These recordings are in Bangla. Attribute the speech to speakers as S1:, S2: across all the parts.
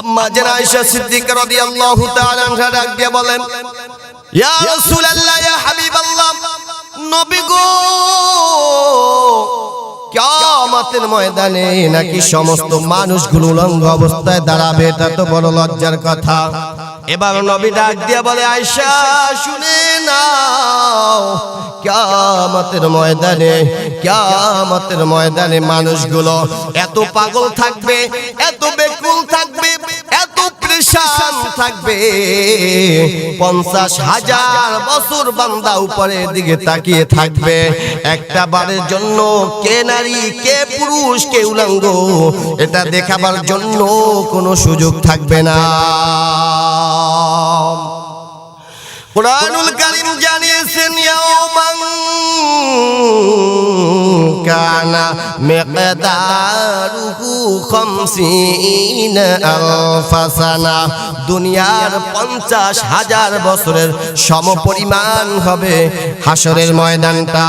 S1: আম্মা যেন আয়েশা সিদ্দিকা ডাক দিয়ে বলেন ময়দানে নাকি সমস্ত মানুষগুলো উলঙ্গ অবস্থায় দাঁড়াবে, এটা তো বড় লজ্জার কথা। এবার নবী ডাক দিয়ে বলে আয়সা শুনে নাও, কিয়ামতের ময়দানে কিয়ামতের ময়দানে মানুষগুলো এত পাগল থাকবে, এত বেকুল থাকবে, এত পরেশান থাকবে। পঞ্চাশ হাজার বছর বান্দা উপরের দিকে তাকিয়ে থাকবে। একটা বারের জন্য কে নারী, কে পুরুষ, কে উলঙ্গ, এটা দেখাবার জন্য কোনো সুযোগ থাকবে না। কোরআনুল কারীম জানিয়েছেন, ইয়াওমান কানা মিকদারুহু খামসিনা আলফাসানা। দুনিয়ার পঞ্চাশ হাজার বছরের সমপরিমাণ হবে হাসরের ময়দানটা।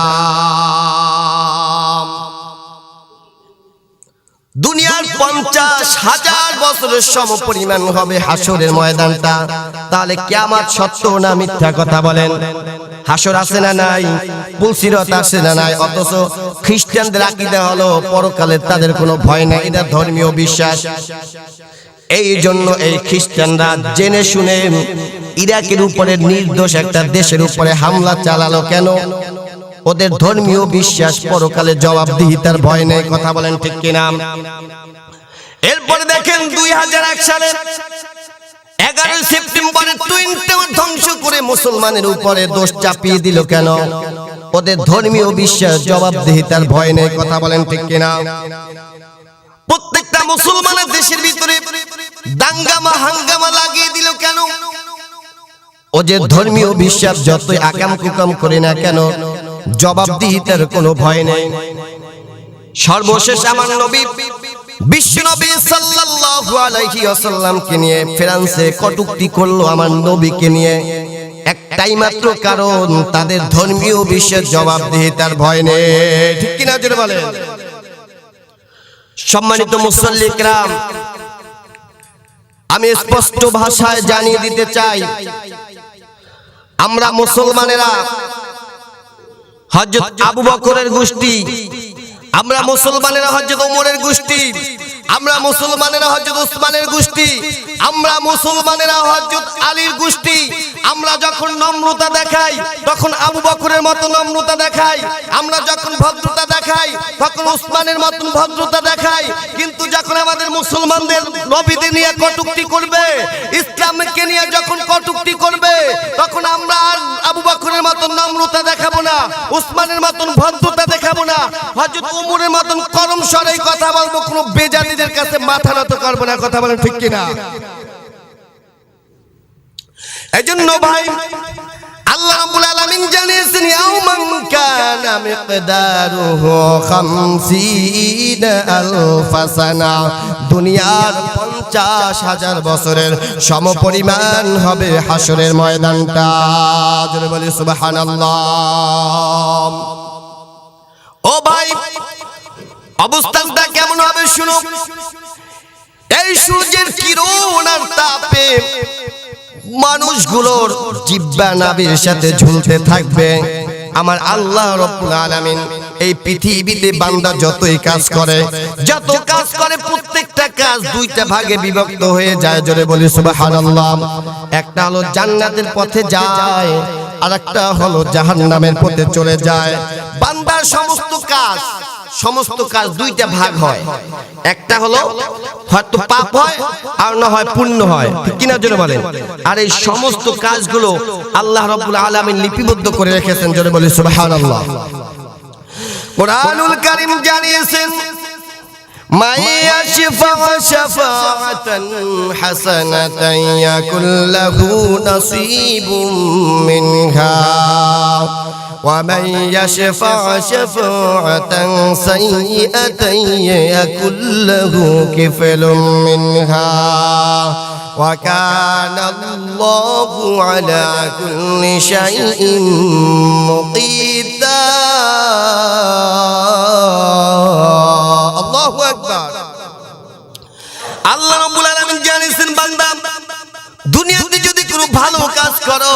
S1: দুনিয়ার পঞ্চাশ হাজার বছরের সম পরিমাণ হবে হাসরের ময়দানটা। তাহলে কেমন সত্য না মিথ্যা কথা বলেন? হাসর আছে না নাই? পুলসিরত আছে না নাই? অথচ খ্রিস্টানদের আকিদা হলো পরকালে তাদের কোনো ভয় নাই, এটা ধর্মীয় বিশ্বাস। এই জন্য এই খ্রিস্টানরা জেনে শুনে ইরাকের উপরে নির্দোষ একটা দেশের উপরে হামলা চালালো কেন? ওদের ধর্মীয় বিশ্বাস পরকালে জবাবদিহিতার ভয় নেই, কথা বলেন ঠিক কিনা? এরপরে দেখেন দুই হাজার এক সালে এগারো সেপ্টেম্বরের টুইনটা ধ্বংস করে মুসলমানের উপরে দোষ চাপিয়ে দিল কেন? ওদের ধর্মীয় বিশ্বাস, জবাবদিহিতার ভয় নেই, কথা বলেন ঠিক কিনা? প্রত্যেকটা মুসলমানের দেশের ভিতরে দাঙ্গামা, হাঙ্গামা লাগিয়ে দিল কেন? ও যে ধর্মীয় বিশ্বাস যতই আকাম কুকাম করে না কেন, জবাবদিহিতার কোনো ভয় নেই। সর্বশেষ আমার নবী বিশ্ব নবী সাল্লাল্লাহু আলাইহি ওয়াসাল্লামকে নিয়ে ফ্রান্সে কটূক্তি করল আমার নবীকে নিয়ে। একটাই মাত্র কারণ, তাদের ধর্মীয় বিশ্বের ভয় নেই। সম্মানিত মুসল্লিকরাম আমি স্পষ্ট ভাষায় জানিয়ে দিতে চাই, আমরা মুসলমানেরা হজরত আবু বকরের গোষ্ঠী আমরা মুসলমানেরা হজরত ওমরের গোষ্ঠী। আমরা মুসলমানেরা হজরত উসমানের গোষ্ঠী। আমরা মুসলমানেরা হজরত আলীর গোষ্ঠী, আমরা যখন নম্রতা দেখাই, তখন আবু বকরের মতো নম্রতা দেখাই, আমরা যখন ভদ্রতা দেখাই, তখন উসমানের মতন ভদ্রতা দেখাই, কিন্তু যখন আমাদের মুসলমানদের নবীদের নিয়ে কটুক্তি করবে, ইসলামকে নিয়ে যখন কটুক্তি করবে, তখন আমরা আর আবু বকরের মতন নম্রতা দেখাবো না, উসমানের মতন ভদ্রতা দেখাবো না। হজরত উমরের মতন করম স্বরে কথা বলব, কোনো বেজানিদের কাছে মাথা নত করব না, কথা বলেন ঠিক কিনা? এজন্য ভাই, আল্লাহ রাব্বুল আলামিন জানিয়েছেন, ইয়াউমান কানা মিকদারুহু 50 আলফ সানা দুনিয়ার 50 হাজার বছরের সমপরিমাণ হবে হাসরের ময়দানটা। জোরে বলি, সুবহানাল্লাহ। ও ভাই, অবস্থানটা কেমন হবে শুনো এই সূর্যের কিরণ আর তাপে মানুষগুলোর জিব্বা নাবির সাথে ঝুলতে থাকবে। আমার আল্লাহ রব্বুল আলামিন এই পৃথিবীতে বান্দা যতই কাজ করে, যত কাজ করে প্রত্যেকটা কাজ দুইটা ভাগে বিভক্ত হয়ে যায়, জোরে বলি সুবহানাল্লাহ। একটা হলো জান্নাতের পথে যায় আর একটা হলো জাহান্নামের পথে চলে যায়। বান্দার সমস্ত কাজ সমস্ত কাজ দুইটা ভাগ হয়। একটা হলো হয়তো পাপ হয় আর না হয় পুণ্য হয় ঠিক কিনা জন্য বলেন? আর এই সমস্ত কাজগুলো আল্লাহ রাব্বুল আলামিন লিপিবদ্ধ করে রেখেছেন। জোরে বলি সুবহানাল্লাহ। কোরআনুল কারীম জানিয়েছেন من ومن يشفع شفاعة سيئة يكن له كفل منها وكان الله على كل شيء مقيتا الله أكبر الله رب العالمين جانسين জানিছেন دنيا دي جدي কোনো ভালো কাজ করো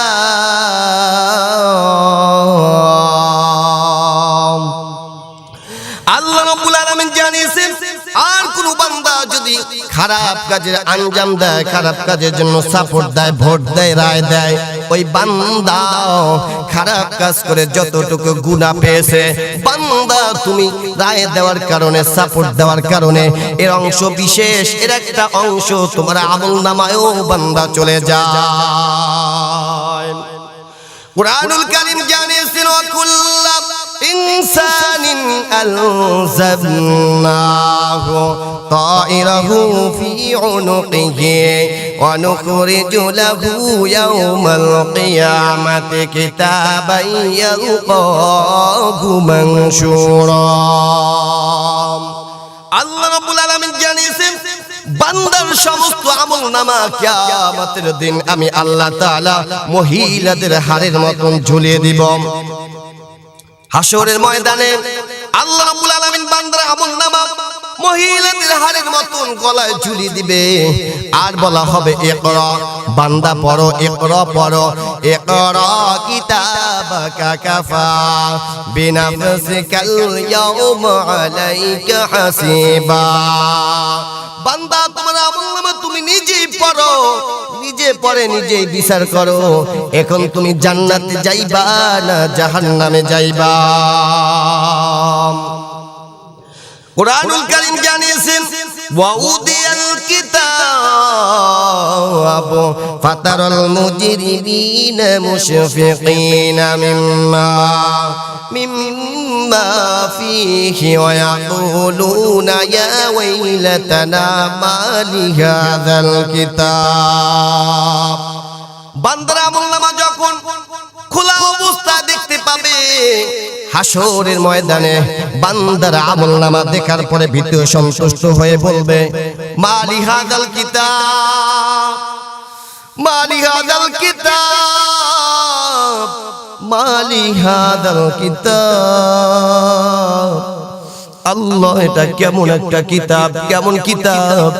S1: কাজের আঞ্জাম দেয়, খারাপ কাজের জন্য সাপোর্ট দেয়, ভোট দেয়, রায় দেয়। ওই বান্দা খারাপ কাজ করে যতটুকু গুনাহ পেয়েছে, বান্দা তুমি রায় দেওয়ার কারণে সাপোর্ট দেওয়ার কারণে, এর অংশ বিশেষ, এর একটা অংশ তোমার আমল নামায়ও বান্দা চলে যায়। কুরআনুল কারীম জানিয়েছেন কুল্লা ইনসানিন তাইরাহু ফি উনুকিহি ওয়া নুখরিজু লাহু ইয়াওমাল কিয়ামাতি কিতাবান ইয়ালকাহু মানশুরা আল্লাহ রাব্বুল আলামিন জানিয়েছেন, বান্দার সমস্ত আমল নামা কিয়ামতের দিন আমি আল্লাহ তাআলা মহিলাদের হাড়ের মতন ঝুলিয়ে দিব। হাসরের ময়দানে আল্লাহ রাব্বুল আলামিন বান্দার আমল নামা মহিলাদের হাড়ের মতন গলায় ঝুলি দিবে। আর বলা হবে, ইকরা, বান্দা পড়ো, ইকরা পড়ো, ইকরা কিতাবাকা কাফা বিনাফসিকাল ইয়াউমা আলাইকা হাসিবা। বান্দা, তোমার আমল তুমি নিজেই পড়ো, নিজে পড়ে নিজেই বিচার করো। এখন তুমি জান্নাতে যাইবা না জাহান্নামে যাইবা? কোরআনুল কারীম জানিয়েছেন ওয়াউদিয়াল কিতাব ফাতারাল মুজরিমিনা মুশফিকিনা মিম্মা মিম্মা ফীহি ওয়া ইয়াকুলুনা ইয়া ওয়াইলাতানা মা লিহাযাল কিতাব। বান্দারা আমলনামা যখন খোলা অবস্থা দেখতে পাবে হাসরের ময়দানে বান্দার আমল নামা দেখার পরে ভীতীয় সন্তুষ্ট হয়ে বলবে, মালি হাদাল কিতাব, মালি হাদাল কিতাব, মালি হাদাল আল্লাহ, এটা কেমন একটা কিতাব, কেমন কিতাব?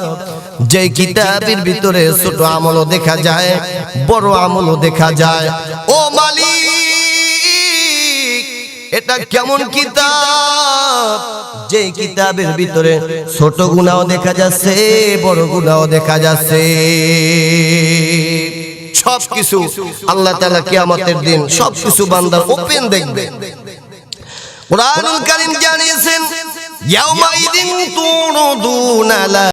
S1: যে কিতাবের ভিতরে ছোট আমলও দেখা যায়, বড় আমলও দেখা যায়। ও মালিক এটা কেমন কিতাব? যে কিতাবের ভিতরে ছোট গুণাও দেখা যাচ্ছে বড় গুণাও দেখা যাচ্ছে। সব কিছু আল্লাহ তাআলা কিয়ামতের দিন সব কিছু বান্দার ওপেন দেখবে। কোরআনুল কারীম জানিয়েছেন ইয়াউমাইদিন তুরদুনা লা